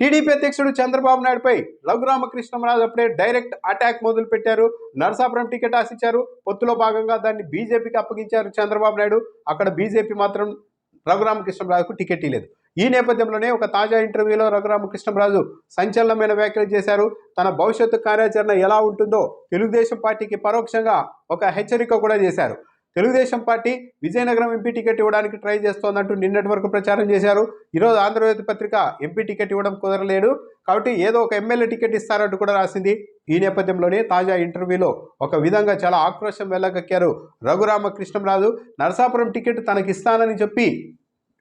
TDP అధ్యక్షుడు చంద్రబాబు నాయుడుపై రఘురామకృష్ణరాజు అప్పుడే direct attack మొదలు పెట్టారు నరసాపురం టికెట్ ఆశించారు. పొత్తులో భాగంగా దాన్ని బీజేపీకి అప్పగించారు చంద్రబాబు నాయుడు. అక్కడ బీజేపీ మాత్రం రఘురామకృష్ణరాజుకు టికెట్ ఇవ్వలేదు. ఈ నేపథ్యంలోనే ఒక తాజా ఇంటర్వ్యూలో రఘురామకృష్ణరాజు సంచలనమైన వ్యాఖ్యలు చేశారు. తన భవిష్యత్తు కార్యాచరణ ఎలా ఉంటుందో తెలుగుదేశం పార్టీకి పరోక్షంగా ఒక హెచ్చరిక కూడా చేశారు. Telugu Desam party Vizianagaram MP ticket ఇవ్వడానికి ట్రై చేస్తోందంటూ నిన్నటి వరకు ప్రచారం చేశారు. ఈరోజు ఆంధ్రజ్యోతి పత్రిక ఎంపీ టికెట్ ఇవ్వడం కుదరలేదు. కాబట్టి ఏదో ఒక ఎమ్మెల్యే టికెట్ ఇస్తారంటూ కూడా రాసింది. ఈ నేపథ్యంలోనే తాజా ఇంటర్వ్యూలో ఒక విధంగా చాలా ఆక్రోశం వెళ్ళగక్కారు రఘురామకృష్ణంరాజు. నరసాపురం టికెట్ తనకి ఇస్తానని చెప్పి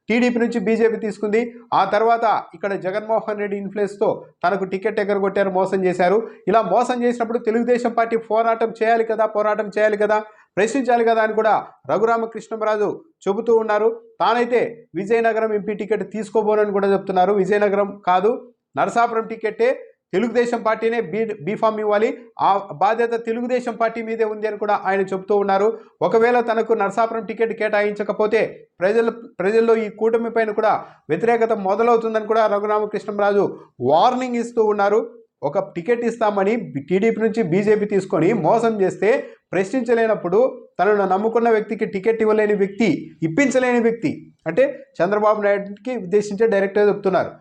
టీడీపీ నుంచి బీజేపీ తీసుకుంది. ఆ తర్వాత ఇక్కడ జగన్మోహన్ రెడ్డి ఇన్ఫ్లుయెన్స్తో తనకు టికెట్ ఎగరగొట్టారు మోసం చేశారు. ఇలా మోసం చేసినప్పుడు తెలుగుదేశం పార్టీ పోరాటం చేయాలి కదా పోరాటం చేయాలి కదా. ప్రశ్నించాలి కదా అని కూడా రఘురామకృష్ణరాజు చెబుతూ ఉన్నారు. తానైతే విజయనగరం ఎంపీ టికెట్ తీసుకోబోనని కూడా చెప్తున్నారు. విజయనగరం కాదు నరసాపురం టికెట్టే తెలుగుదేశం పార్టీనే బీ బీఫామ్ ఇవ్వాలి. ఆ బాధ్యత తెలుగుదేశం పార్టీ మీదే ఉంది అని కూడా ఆయన చెబుతూ ఉన్నారు. ఒకవేళ తనకు నరసాపురం టికెట్ కేటాయించకపోతే ప్రజలు ప్రజల్లో ఈ కూటమి పైన కూడా వ్యతిరేకత మొదలవుతుందని కూడా రఘురామకృష్ణరాజు వార్నింగ్ ఇస్తూ ఉన్నారు. ఒక టికెట్ ఇస్తామని టీడీపీ నుంచి బీజేపీ తీసుకొని మోసం చేస్తే ప్రశ్నించలేనప్పుడు తనను నమ్ముకున్న వ్యక్తికి టికెట్ ఇవ్వలేని వ్యక్తి ఇప్పించలేని వ్యక్తి. అంటే చంద్రబాబు నాయుడుకి ఉద్దేశించే డైరెక్ట్గా చెప్తున్నారు.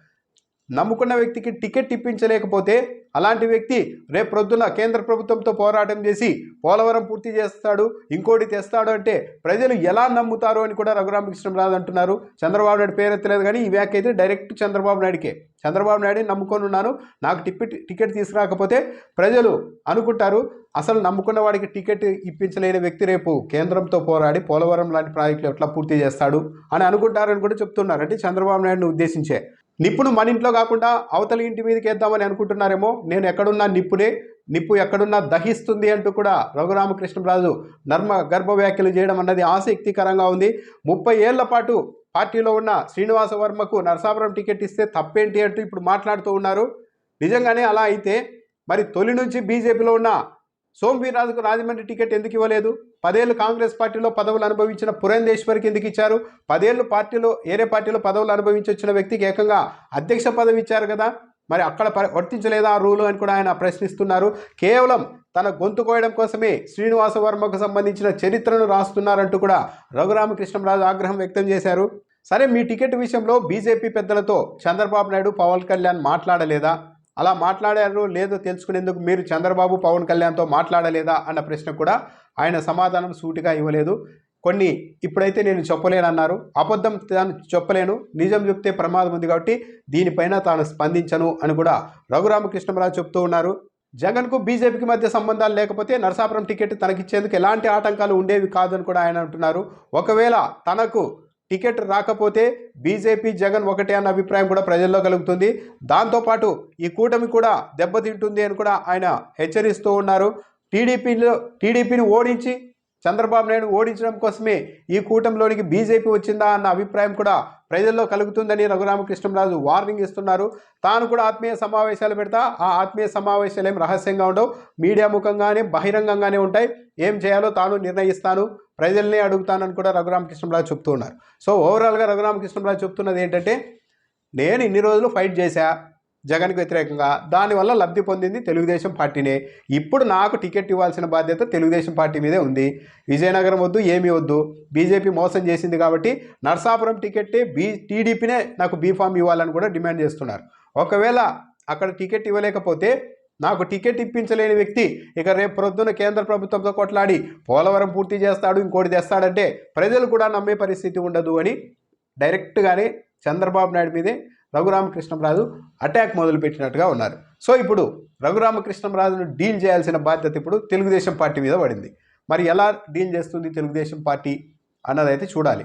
నమ్ముకున్న వ్యక్తికి టికెట్ ఇప్పించలేకపోతే అలాంటి వ్యక్తి రేపు ప్రొద్దున కేంద్ర ప్రభుత్వంతో పోరాటం చేసి పోలవరం పూర్తి చేస్తాడు ఇంకోటి తెస్తాడు అంటే ప్రజలు ఎలా నమ్ముతారు అని కూడా రఘురామకృష్ణరాజు అంటున్నారు చంద్రబాబు నాయుడు పేరు ఎత్తలేదు కానీ ఈ వ్యాఖ్య అయితే డైరెక్ట్ చంద్రబాబు నాయుడికే. చంద్రబాబు నాయుడు నమ్ముకొని ఉన్నాను నాకు టికెట్ టికెట్ తీసుకురాకపోతే ప్రజలు అనుకుంటారు అసలు నమ్ముకున్న వాడికి టికెట్ ఇప్పించలేని వ్యక్తి రేపు కేంద్రంతో పోరాడి పోలవరం లాంటి ప్రాజెక్టులు ఎట్లా పూర్తి చేస్తాడు అని అనుకుంటారని కూడా చెప్తున్నారు. అంటే చంద్రబాబు నాయుడుని ఉద్దేశించే. నిప్పును మన ఇంట్లో కాకుండా అవతలి ఇంటి మీదకి వేద్దామని అనుకుంటున్నారేమో నేను ఎక్కడున్నా నిప్పునే నిప్పు ఎక్కడున్నా దహిస్తుంది అంటూ కూడా రఘురామకృష్ణరాజు నర్మ గర్భ వ్యాఖ్యలు చేయడం అన్నది ఆసక్తికరంగా ఉంది. ముప్పై ఏళ్ళ పాటు పార్టీలో ఉన్న శ్రీనివాస వర్మకు నరసాపురం టికెట్ ఇస్తే తప్పేంటి అంటూ ఇప్పుడు మాట్లాడుతూ ఉన్నారు. నిజంగానే అలా అయితే మరి తొలి నుంచి బీజేపీలో ఉన్న సోమవీర్రాజుకు రాజమండ్రి టికెట్ ఎందుకు ఇవ్వలేదు? పదేళ్ళు కాంగ్రెస్ పార్టీలో పదవులు అనుభవించిన పురంధేశ్వరికి ఎందుకు ఇచ్చారు? పదేళ్ళు పార్టీలో ఏరే పార్టీలో పదవులు అనుభవించి వచ్చిన వ్యక్తికి ఏకంగా అధ్యక్ష పదవి ఇచ్చారు కదా? మరి అక్కడ వర్తించలేదా ఆ రూలు అని కూడా ఆయన ప్రశ్నిస్తున్నారు. కేవలం తన గొంతు కోయడం కోసమే శ్రీనివాస వర్మకు సంబంధించిన చరిత్రను రాస్తున్నారంటూ కూడా రఘురామకృష్ణరాజు ఆగ్రహం వ్యక్తం చేశారు. సరే మీ టికెట్ విషయంలో బీజేపీ పెద్దలతో చంద్రబాబు నాయుడు పవన్ కళ్యాణ్ మాట్లాడలేదా? అలా మాట్లాడారు లేదో తెలుసుకునేందుకు మీరు చంద్రబాబు పవన్ కళ్యాణ్తో మాట్లాడలేదా అన్న ప్రశ్న కూడా ఆయన సమాధానం సూటిగా ఇవ్వలేదు. కొన్ని ఇప్పుడైతే నేను చెప్పలేనన్నారు. అబద్ధం తాను చెప్పలేను. నిజం చెప్తే ప్రమాదం ఉంది కాబట్టి దీనిపైన తాను స్పందించను అని కూడా రఘురామకృష్ణరాజు చెప్తూ ఉన్నారు. జగన్కు బీజేపీకి మధ్య సంబంధాలు లేకపోతే నరసాపురం టికెట్ తనకిచ్చేందుకు ఎలాంటి ఆటంకాలు ఉండేవి కాదని కూడా ఆయన అంటున్నారు. ఒకవేళ తనకు టికెట్ రాకపోతే బీజేపీ జగన్ ఒకటే అన్న అభిప్రాయం కూడా ప్రజల్లో కలుగుతుంది. దాంతోపాటు ఈ కూటమి కూడా దెబ్బతింటుంది అని కూడా ఆయన హెచ్చరిస్తూ ఉన్నారు. టీడీపీలో టీడీపీని ఓడించి చంద్రబాబు నాయుడు ఓడించడం కోసమే ఈ కూటమిలోనికి బీజేపీ వచ్చిందా అన్న అభిప్రాయం కూడా ప్రజల్లో కలుగుతుందని రఘురామకృష్ణరాజు వార్నింగ్ ఇస్తున్నారు. తాను కూడా ఆత్మీయ సమావేశాలు పెడతా ఆ ఆత్మీయ సమావేశాలు ఏం రహస్యంగా ఉండవు. మీడియా ముఖంగానే బహిరంగంగానే ఉంటాయి. ఏం చేయాలో తాను నిర్ణయిస్తాను. ప్రజల్ని అడుగుతానని కూడా రఘురామకృష్ణరాజు చెప్తూ ఉన్నారు. సో ఓవరాల్గా రఘురామకృష్ణరాజు చెప్తున్నది ఏంటంటే నేను ఇన్ని రోజులు ఫైట్ చేశా. జగన్కి వ్యతిరేకంగా. దానివల్ల లబ్ధి పొందింది తెలుగుదేశం పార్టీనే. ఇప్పుడు నాకు టికెట్ ఇవ్వాల్సిన బాధ్యత తెలుగుదేశం పార్టీ మీదే ఉంది. విజయనగరం వద్దు ఏమీ వద్దు. బీజేపీ మోసం చేసింది కాబట్టి నర్సాపురం టికెట్టే బీ టీడీపీనే నాకు బీఫామ్ ఇవ్వాలని కూడా డిమాండ్ చేస్తున్నారు. ఒకవేళ అక్కడ టికెట్ ఇవ్వలేకపోతే నాకు టికెట్ ఇప్పించలేని వ్యక్తి ఇక రేపు ప్రొద్దున కేంద్ర ప్రభుత్వంతో కొట్లాడి పోలవరం పూర్తి చేస్తాడు ఇంకోటి తెస్తాడంటే ప్రజలు కూడా నమ్మే పరిస్థితి ఉండదు అని డైరెక్ట్గానే చంద్రబాబు నాయుడు మీదే రఘురామకృష్ణంరాజు అటాక్ మొదలుపెట్టినట్టుగా ఉన్నారు. సో ఇప్పుడు రఘురామకృష్ణంరాజును డీల్ చేయాల్సిన బాధ్యత ఇప్పుడు తెలుగుదేశం పార్టీ మీద పడింది. మరి ఎలా డీల్ చేస్తుంది తెలుగుదేశం పార్టీ అన్నదైతే చూడాలి.